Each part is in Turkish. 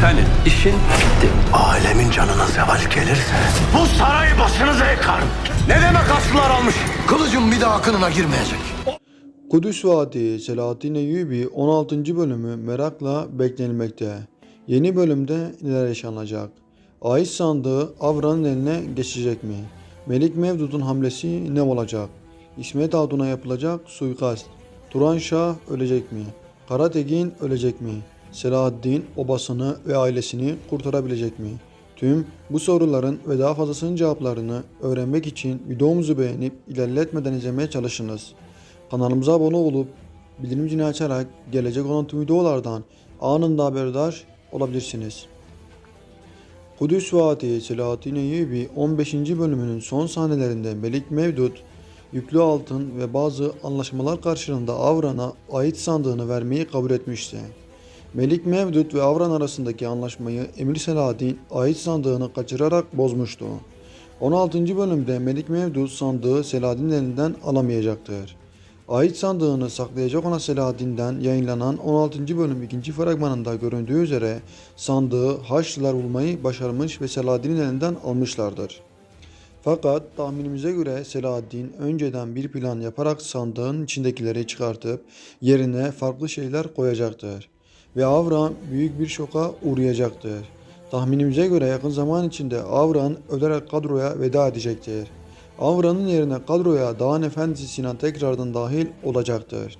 Senin işin bitti. Alemin canına zeval gelirse bu sarayı başınıza yıkarım. Ne demek aslılar almış? Kılıcım bir daha kınına girmeyecek. Kudüs Vadi Selahaddin Eyyubi 16. bölümü merakla beklenilmekte. Yeni bölümde neler yaşanacak? Ait sandığı Avran'ın eline geçecek mi? Melik Mevdud'un hamlesi ne olacak? İsmet Hatun'a yapılacak suikast. Turan Şah ölecek mi? Karategin ölecek mi? Selahaddin obasını ve ailesini kurtarabilecek mi? Tüm bu soruların ve daha fazlasının cevaplarını öğrenmek için videomuzu beğenip ilerletmeden izlemeye çalışınız. Kanalımıza abone olup bildirim zilini açarak gelecek olan tüm videolardan anında haberdar olabilirsiniz. Kudüs Vadi Selahattin Eyyubi 15. bölümünün son sahnelerinde Melik Mevdut yüklü altın ve bazı anlaşmalar karşılığında Avran'a ait sandığını vermeyi kabul etmişti. Melik Mevdut ve Avran arasındaki anlaşmayı Emir Selahaddin ait sandığını kaçırarak bozmuştu. 16. bölümde Melik Mevdut sandığı Selahaddin'in elinden alamayacaktır. Ait sandığını saklayacak olan Selahaddin'den yayınlanan 16. bölüm 2. fragmanında göründüğü üzere sandığı Haçlılar bulmayı başarmış ve Selahaddin'in elinden almışlardır. Fakat tahminimize göre Selahaddin önceden bir plan yaparak sandığın içindekileri çıkartıp yerine farklı şeyler koyacaktır. Ve Avran büyük bir şoka uğrayacaktır. Tahminimize göre yakın zaman içinde Avran ölerek kadroya veda edecektir. Avran'ın yerine kadroya Dağın Efendisi Sinan tekrardan dahil olacaktır.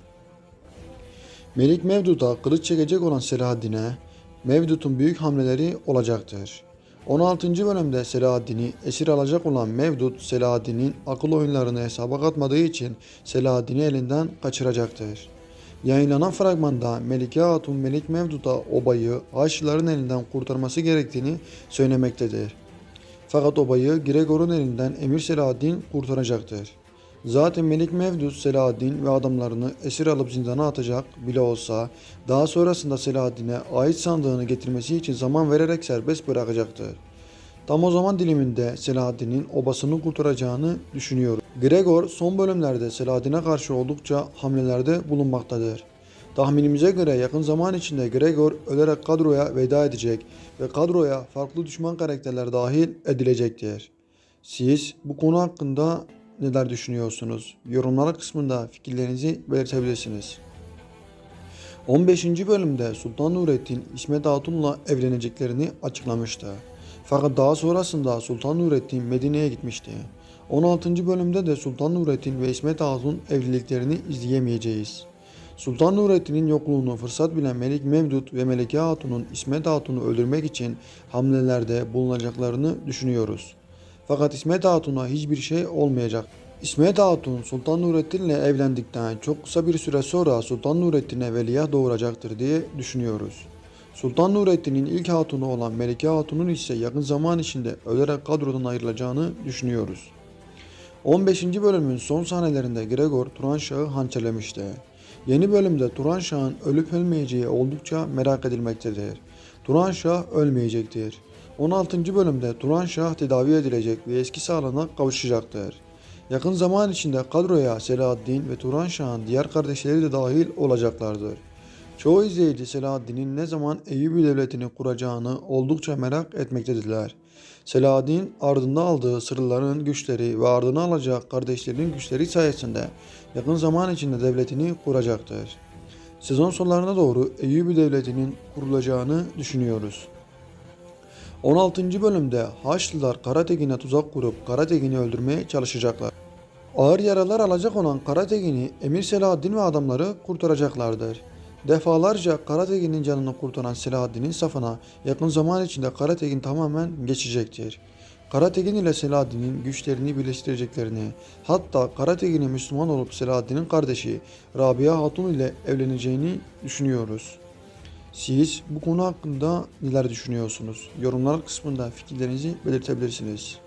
Melik Mevdut'a kılıç çekecek olan Selahaddin'e Mevdut'un büyük hamleleri olacaktır. 16. bölümde Selahaddin'i esir alacak olan Mevdut, Selahaddin'in akıl oyunlarını hesaba katmadığı için Selahaddin'i elinden kaçıracaktır. Yayınlanan fragmanda Melike Hatun Melik Mevdut'a obayı Haçlıların elinden kurtarması gerektiğini söylemektedir. Fakat obayı Gregor'un elinden Emir Selahaddin kurtaracaktır. Zaten Melik Mevdut Selahaddin ve adamlarını esir alıp zindana atacak bile olsa daha sonrasında Selahaddin'e ait sandığını getirmesi için zaman vererek serbest bırakacaktır. Tam o zaman diliminde Selahaddin'in obasını kurtaracağını düşünüyorum. Gregor son bölümlerde Selahaddin'e karşı oldukça hamlelerde bulunmaktadır. Tahminimize göre yakın zaman içinde Gregor ölerek kadroya veda edecek ve kadroya farklı düşman karakterler dahil edilecektir. Siz bu konu hakkında neler düşünüyorsunuz? Yorumlar kısmında fikirlerinizi belirtebilirsiniz. 15. bölümde Sultan Nurettin İsmet Hatun'la evleneceklerini açıklamıştı. Fakat daha sonrasında Sultan Nurettin Medine'ye gitmişti. 16. bölümde de Sultan Nurettin ve İsmet Hatun evliliklerini izleyemeyeceğiz. Sultan Nurettin'in yokluğunu fırsat bilen Melik Mevdut ve Melike Hatun'un İsmet Hatun'u öldürmek için hamlelerde bulunacaklarını düşünüyoruz. Fakat İsmet Hatun'a hiçbir şey olmayacak. İsmet Hatun Sultan Nurettin ile evlendikten çok kısa bir süre sonra Sultan Nurettin'e veliaht doğuracaktır diye düşünüyoruz. Sultan Nurettin'in ilk hatunu olan Melike Hatun'un ise yakın zaman içinde ölerek kadrodan ayrılacağını düşünüyoruz. 15. bölümün son sahnelerinde Gregor Turan Şah'ı hançerlemişti. Yeni bölümde Turan Şah'ın ölüp ölmeyeceği oldukça merak edilmektedir. Turan Şah ölmeyecektir. 16. bölümde Turan Şah tedavi edilecek ve eski sağlığına kavuşacaktır. Yakın zaman içinde kadroya Selahaddin ve Turan Şah'ın diğer kardeşleri de dahil olacaklardır. Çoğu izleyici Selahaddin'in ne zaman Eyyubi devletini kuracağını oldukça merak etmektedirler. Selahaddin ardında aldığı sırların güçleri ve ardına alacak kardeşlerinin güçleri sayesinde yakın zaman içinde devletini kuracaktır. Sezon sonlarına doğru Eyyubi devletinin kurulacağını düşünüyoruz. 16. bölümde Haçlılar Karategin'e tuzak kurup Karategin'i öldürmeye çalışacaklar. Ağır yaralar alacak olan Karategin'i Emir Selahaddin ve adamları kurtaracaklardır. Defalarca Karategin'in canını kurtaran Selahaddin'in safına yakın zaman içinde Karategin tamamen geçecektir. Karategin ile Selahaddin'in güçlerini birleştireceklerini, hatta Karategin'in Müslüman olup Selahaddin'in kardeşi Rabia Hatun ile evleneceğini düşünüyoruz. Siz bu konu hakkında neler düşünüyorsunuz? Yorumlar kısmında fikirlerinizi belirtebilirsiniz.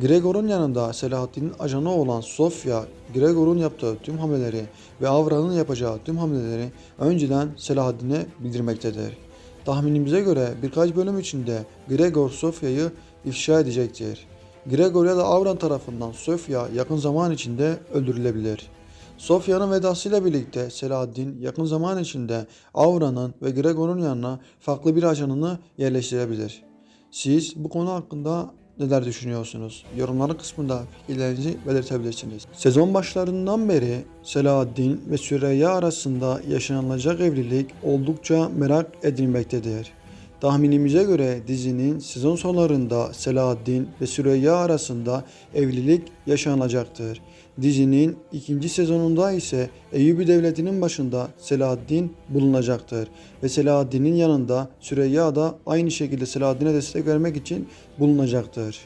Gregor'un yanında Selahaddin'in ajanı olan Sofya, Gregor'un yaptığı tüm hamleleri ve Avran'ın yapacağı tüm hamleleri önceden Selahaddin'e bildirmektedir. Tahminimize göre birkaç bölüm içinde Gregor Sofya'yı ifşa edecektir. Gregor ya da Avran tarafından Sofya yakın zaman içinde öldürülebilir. Sofya'nın vedasıyla birlikte Selahaddin yakın zaman içinde Avra'nın ve Gregor'un yanına farklı bir ajanını yerleştirebilir. Siz bu konu hakkında neler düşünüyorsunuz? Yorumlar kısmında fikirlerinizi belirtebilirsiniz. Sezon başlarından beri Selahaddin ve Süreyya arasında yaşanılacak evlilik oldukça merak edilmektedir. Tahminimize göre dizinin sezon sonlarında Selahaddin ve Süreyya arasında evlilik yaşanacaktır. Dizinin ikinci sezonunda ise Eyyubi Devleti'nin başında Selahaddin bulunacaktır. Ve Selahaddin'in yanında Süreyya da aynı şekilde Selahaddin'e destek vermek için bulunacaktır.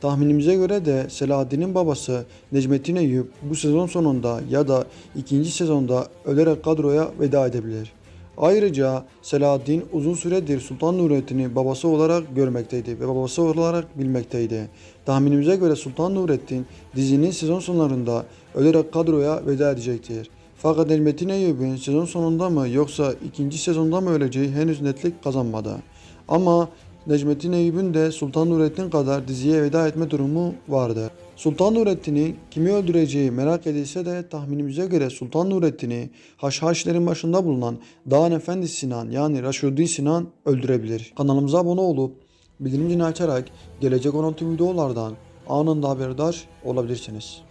Tahminimize göre de Selahaddin'in babası Necmettin Eyüp bu sezon sonunda ya da ikinci sezonda ölerek kadroya veda edebilir. Ayrıca Selahaddin uzun süredir Sultan Nurettin'i babası olarak görmekteydi ve babası olarak bilmekteydi. Tahminimize göre Sultan Nurettin dizinin sezon sonlarında ölerek kadroya veda edecektir. Fakat Necmettin Eyüp'ün sezon sonunda mı yoksa ikinci sezonda mı öleceği henüz netlik kazanmadı. Ama Necmettin Eyüp'ün de Sultan Nurettin kadar diziye veda etme durumu vardı. Sultan Nurettin'i kimi öldüreceği merak edilse de tahminimize göre Sultan Nurettin'i Haşhaşilerin başında bulunan Dağın Efendi Sinan yani Raşudi Sinan öldürebilir. Kanalımıza abone olup bildirim açarak gelecek olan tüm videolardan anında haberdar olabilirsiniz.